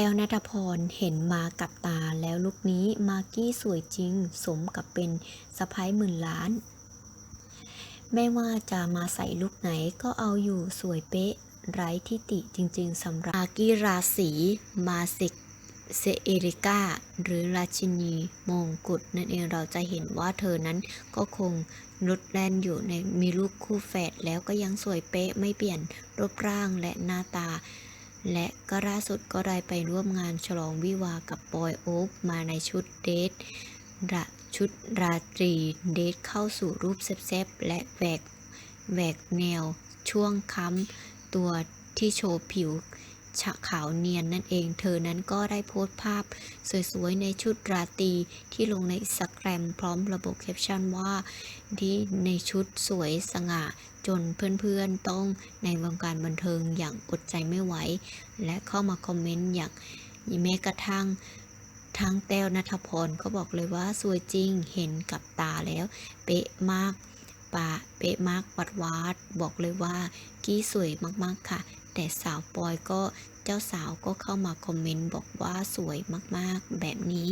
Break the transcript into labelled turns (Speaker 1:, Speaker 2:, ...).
Speaker 1: ต้วนัทพรเห็นมากับตาแล้วลุคนี้มากกี้สวยจริง สมกับเป็นสะพ้ายหมื่นล้าน ไม่ว่าจะมาใส่ลุคไหนก็เอาอยู่สวยเป๊ะ ไร้ทิติจริงๆสำหรับมากกี้ราศีมาสิกเซเอริกาหรือราชินีมงกุฎนั่นเองเราจะเห็นว่าเธอนั้นก็คงลดแล่นอยู่ในมีลูกคู่แฝดแล้วก็ยังสวยเป๊ะไม่เปลี่ยนรูปร่างและหน้าตา และก็ล่าสุดก็ได้ไปร่วมงานฉลองวิวากับปอยโอ๊คมาในชุดเดทระชุดราตรีเดทเข้าสู่รูปแซบๆและแหวกแหวกแนวช่วงค้ำตัวที่โชว์ผิว ฉะขาวเนียนนั่นเอง เธอนั้นก็ได้โพสต์ภาพ สวยๆ ในชุดราตรีที่ลงในสตาแกรมพร้อมระบุแคปชั่นว่าที่ในชุดสวยสง่าจนเพื่อนๆต้องในวงการบันเทิงอย่างอดใจไม่ไหว และเข้ามาคอมเมนต์อย่างแม้กระทั่งทางแต้วนัทพรก็บอกเลยว่าสวยจริงเห็นกับตาแล้ว เป๊ะมากปะเป๊ะมากวัดวาดบอกเลยว่า กี้สวยมากๆค่ะ แต่สาวปอยก็เจ้าสาวก็เข้ามาคอมเมนต์บอกว่าสวยมากๆแบบนี้